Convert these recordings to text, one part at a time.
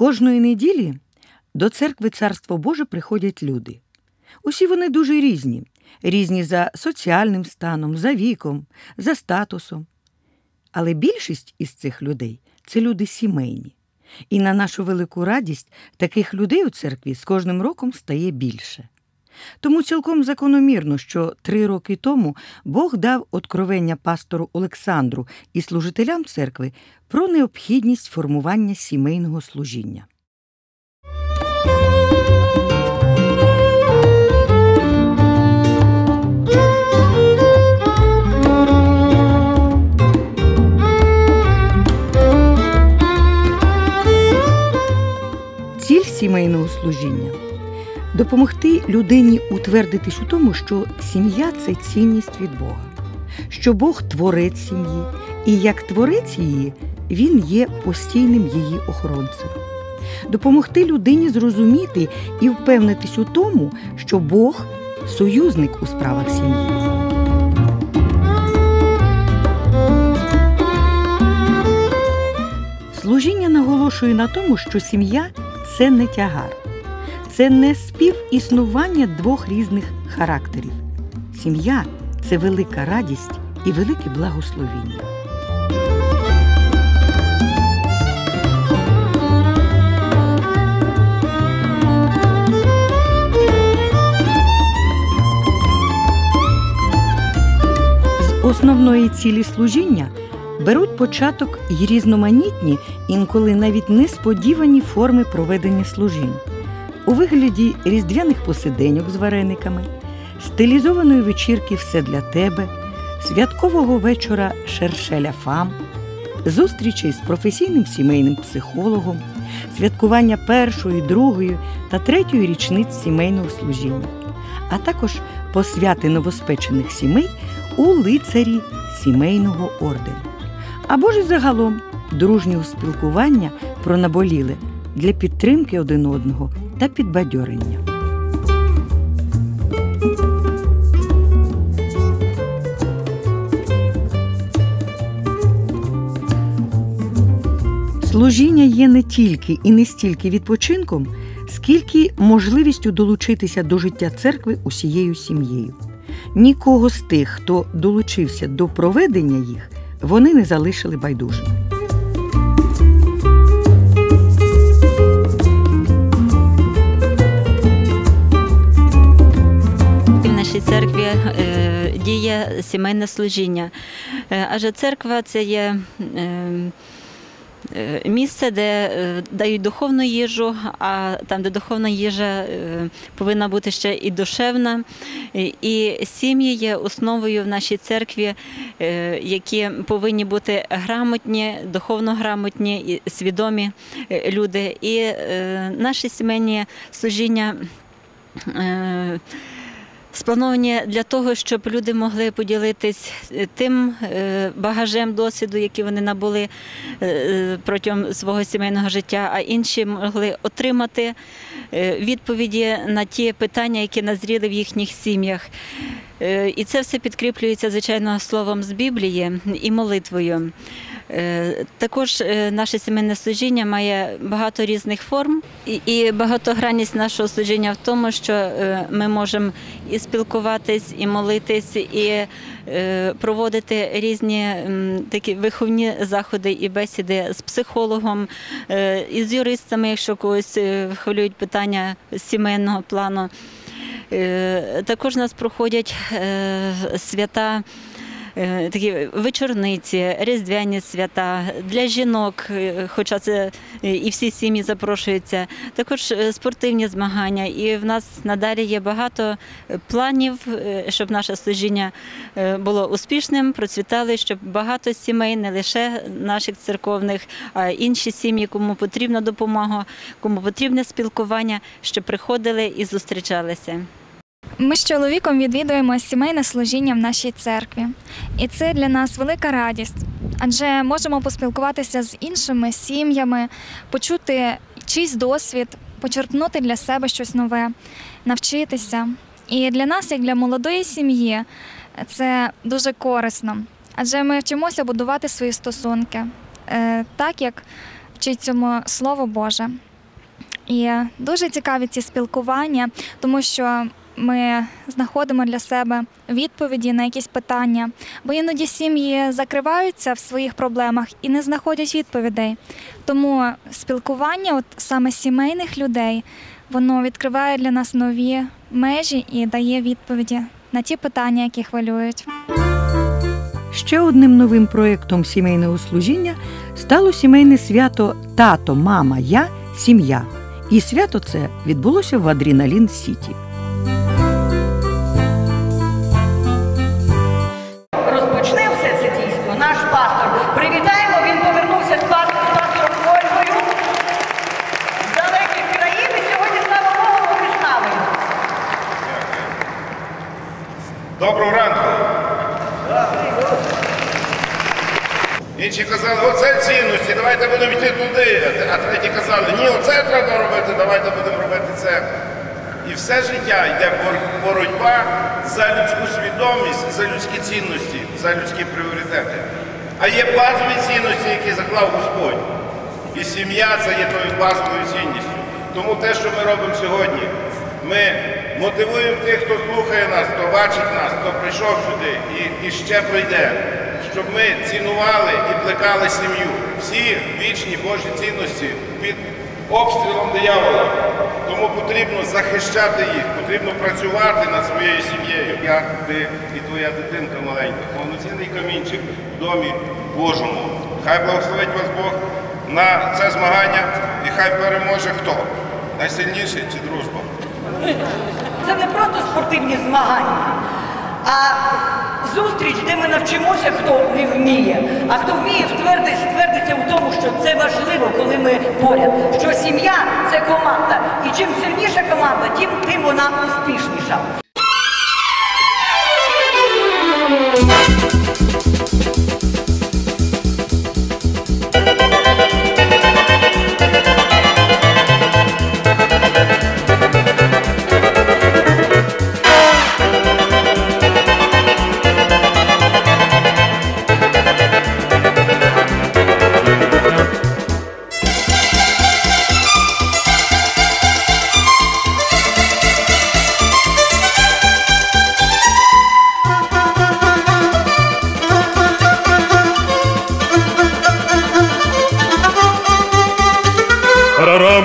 Кожної неділі до церкви Царство Боже приходять люди. Усі вони дуже різні, різні за соціальним станом, за віком, за статусом. Але більшість із цих людей це люди сімейні. І на нашу велику радість таких людей у церкві з кожним роком стає більше. Тому цілком закономірно, що три роки тому Бог дав откровення пастору Олександру і служителям церкви про необхідність формування сімейного служіння. Ціль сімейного служіння допомогти людині утвердитись у тому, що сім'я це цінність від Бога, що Бог творець сім'ї, і як творець її, Він є постійним її охоронцем. Допомогти людині зрозуміти і впевнитись у тому, що Бог союзник у справах сім'ї. Служіння наголошує на тому, що сім'я це не тягар, це не співіснування двох різних характерів. Сім'я це велика радість і велике благословіння. З основної цілі служіння беруть початок й різноманітні, інколи навіть несподівані форми проведення служінь у вигляді різдвяних посиденьок з варениками, стилізованої вечірки все для тебе, святкового вечора шершеля фам, зустрічей з професійним сімейним психологом, святкування першої, другої та третьої річниць сімейного служіння, а також посвяти новоспечених сімей у лицарі сімейного ордену. Або ж і загалом дружнього спілкування про наболіле для підтримки один одного та підбадьорення. Служіння є не тільки і не стільки відпочинком, скільки можливістю долучитися до життя церкви усією сім'єю. Нікого з тих, хто долучився до проведення їх, вони не залишили байдужими. Нашій церкві е, діє сімейне служіння, Е, адже церква це є е, місце, де дають духовну їжу, а там, де духовна їжа повинна бути ще і душевна. І- сім'ї є основою в нашій церкві, які повинні бути грамотні, духовно грамотні і свідомі люди. І наші сімейні служіння. Сплановані для того, щоб люди могли поділитись е, тим е, багажем досвіду, який вони набули е, протягом свого сімейного життя, а інші могли отримати відповіді на ті питання, які назріли в їхніх сім'ях. І це все підкріплюється, звичайно, словом з Біблії і молитвою. Е, Також е, наше сімейне служіння має багато різних форм, і- багатогранність нашого служіння в тому, що е, ми можемо і спілкуватись, і молитись, і проводити різні такі виховні заходи і бесіди з психологом, і з юристами, якщо когось хвилюють питання сімейного плану. Також у нас проходять свята. Е, Такі вечорниці, різдвяні свята для жінок, е, хоча це е, і всі сім'ї запрошуються. Також спортивні змагання. І в нас надалі є багато планів, щоб наше служіння було успішним, процвітали, щоб багато сімей, не лише наших церковних, а інші сім'ї, кому потрібна допомога, кому потрібне спілкування, щоб приходили і зустрічалися. Ми з чоловіком відвідуємо сімейне служіння в нашій церкві, і це для нас велика радість, адже можемо поспілкуватися з іншими сім'ями, почути чийсь досвід, почерпнути для себе щось нове, навчитися. І для нас, як для молодої сім'ї, це дуже корисно, адже ми вчимося будувати свої стосунки, е, так як вчить цьому Слово Боже. І дуже цікаві ці спілкування, тому що ми знаходимо для себе відповіді на якісь питання, бо іноді сім'ї закриваються в своїх проблемах і не знаходять відповідей. Тому спілкування, от саме сімейних людей, воно відкриває для нас нові межі і дає відповіді на ті питання, які хвилюють. Ще одним новим проєктом сімейного служіння стало сімейне свято Тато, мама, я, сім'я. І свято це відбулося в Адріналін Сіті. Все це дійство наш пастор. Привітаємо, він повернувся з пастор з пастором Ольгою з далеких країн і сьогодні, слава Богу, ви з нами. Доброго ранку. Інші казали, оце цінності, давайте будемо йти туди. А треті казали, ні, оце треба робити, давайте будемо робити це. І все життя йде боротьба за людську свідомість, за людські цінності, за людські пріоритети. А є базові цінності, які заклав Господь. І сім'я це є тою базовою цінністю. Тому те, що ми робимо сьогодні, ми мотивуємо тих, хто слухає нас, хто бачить нас, хто прийшов сюди і, і ще прийде, щоб ми цінували і плекали сім'ю. Всі вічні Божі цінності під обстрілом диявола. Тому потрібно захищати їх, потрібно працювати над своєю сім'єю. Я, ти і твоя дитинка маленька, повноцінний камінчик в домі Божому. Хай благословить вас Бог на це змагання і хай переможе хто? Найсильніший чи дружба? Це не просто спортивні змагання, а зустріч, де ми навчимося, хто не вміє. А хто вміє, ствердить, ствердиться в тому, що це важливо, коли ми поряд. Що сім'я це команда. І чим сильніша команда, тим, тим вона успішніша.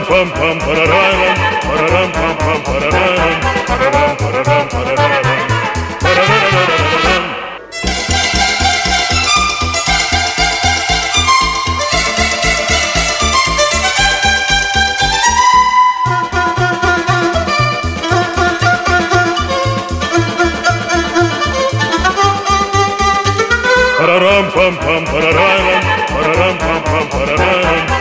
pam pam pararam, pararam pam pam pararam, pararam pararam pararam. Pararam pam pam pararam, pararam pam pam pararam.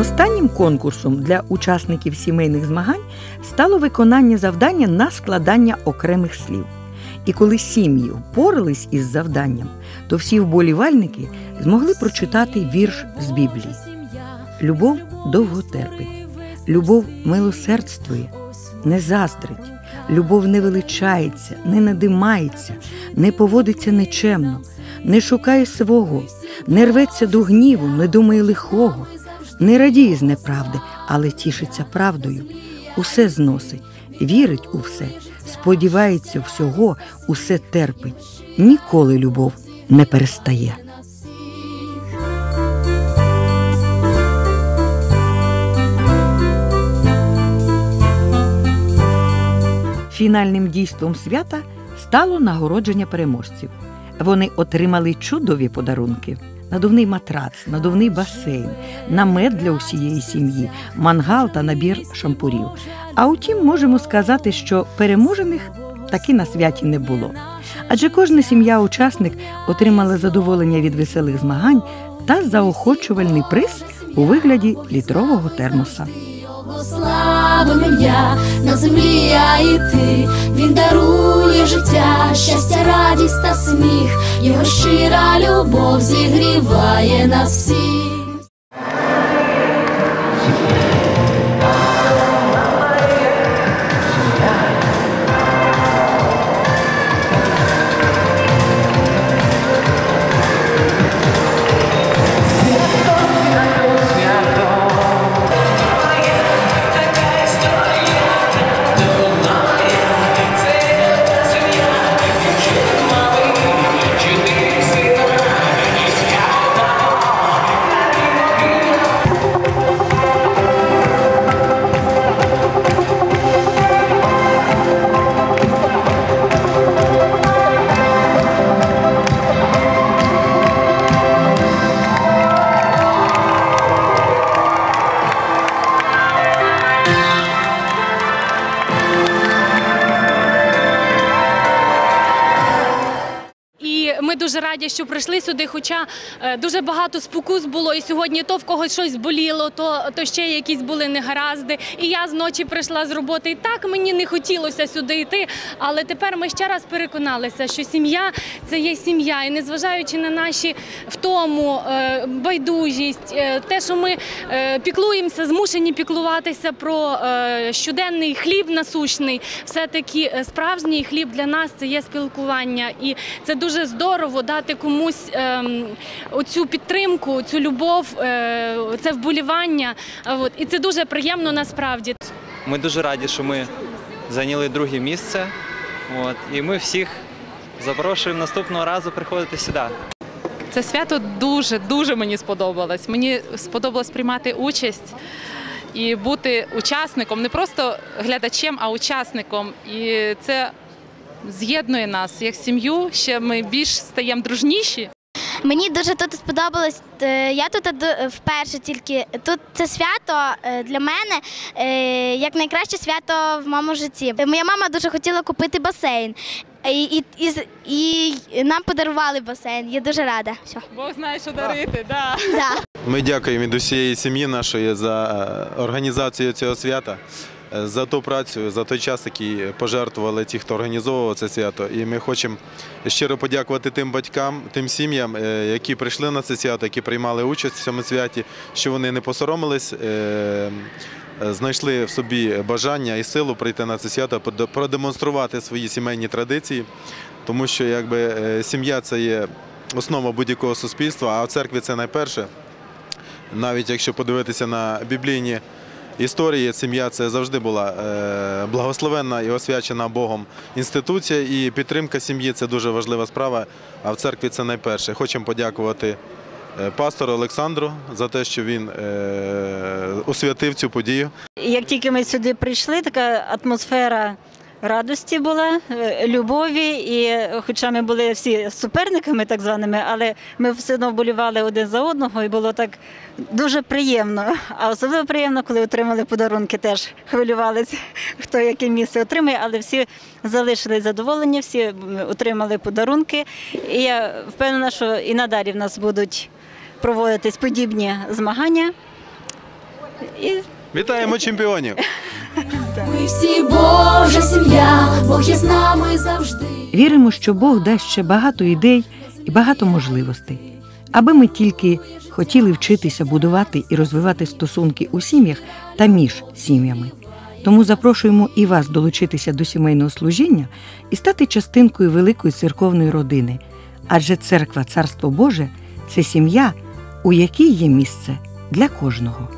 Останнім конкурсом для учасників сімейних змагань стало виконання завдання на складання окремих слів. І коли сім'ї впорались із завданням, то всі вболівальники змогли прочитати вірш з Біблії. Любов довго терпить, любов милосердствує, не заздрить, любов не величається, не надимається, не поводиться нечемно, не шукає свого, не рветься до гніву, не думає лихого, не радіє з неправди, але тішиться правдою, усе зносить, вірить у все, сподівається всього, усе терпить. Ніколи любов не перестає. Фінальним дійством свята стало нагородження переможців. Вони отримали чудові подарунки: надувний матрац, надувний басейн, намет для усієї сім'ї, мангал та набір шампурів. А утім, можемо сказати, що переможених таки на святі не було. Адже кожна сім'я-учасник отримала задоволення від веселих змагань та заохочувальний приз у вигляді літрового термоса. Славим ім'я на землі я і ти. Він дарує життя, щастя, радість та сміх. Його щира любов зігріває нас всіх. Дуже раді, що прийшли сюди. Хоча е, дуже багато спокус було, і сьогодні то в когось щось боліло, то, то ще якісь були негаразди. І я зночі прийшла з роботи. І так мені не хотілося сюди йти. Але тепер ми ще раз переконалися, що сім'я це є сім'я. І незважаючи на наші втому, е, байдужість, е, те, що ми піклуємося, змушені піклуватися про щоденний хліб насущний, все-таки е, справжній хліб для нас це є спілкування. І це дуже здорово дати комусь ем, оцю підтримку, цю любов, е, це вболівання. От. І це дуже приємно насправді. Ми дуже раді, що ми зайняли друге місце. От, і ми всіх запрошуємо наступного разу приходити сюди. Це свято дуже дуже мені сподобалось. Мені сподобалось приймати участь і бути учасником, не просто глядачем, а учасником. І це з'єднує нас як сім'ю. Ще ми більш стаємо дружніші. Мені дуже тут сподобалось. Е, Я тут вперше тільки тут це свято е, для мене е, як найкраще свято в моєму житті. Моя мама дуже хотіла купити басейн. І, і, і, і нам подарували басейн. Я дуже рада. Все. Бог знає, що дарити. Да. Да. Ми дякуємо від усієї сім'ї нашої за організацію цього свята, за ту працю, за той час, який пожертвували ті, хто організовував це свято. І ми хочемо щиро подякувати тим батькам, тим сім'ям, е, які прийшли на це свято, які приймали участь в цьому святі, що вони не посоромились. е, е, Знайшли в собі бажання і силу прийти на це свято, продемонструвати свої сімейні традиції, тому що якби е, сім'я це є основа будь-якого суспільства, а в церкві це найперше. Навіть якщо подивитися на біблійні історії, сім'я це завжди була е, благословенна і освячена Богом інституція, і підтримка сім'ї це дуже важлива справа. А в церкві це найперше. Хочемо подякувати е, пастору Олександру за те, що він е, освятив цю подію. Як тільки ми сюди прийшли, така атмосфера радості була, е, любові. І е, хоча ми були всі суперниками, так званими, але ми все одно вболівали один за одного, і було так дуже приємно. А особливо приємно, коли отримали подарунки, теж хвилювалися, хто яке місце отримає, але всі залишили задоволені, всі отримали подарунки. І я впевнена, що і надалі в нас будуть проводитись подібні змагання. І Вітаємо чемпіонів! Ми всі Божа сім'я, Бог є з нами завжди. Віримо, що Бог дасть ще багато ідей і багато можливостей, аби ми тільки хотіли вчитися будувати і розвивати стосунки у сім'ях та між сім'ями. Тому запрошуємо і вас долучитися до сімейного служіння і стати частинкою великої церковної родини. Адже церква Царство Боже це сім'я, у якій є місце для кожного.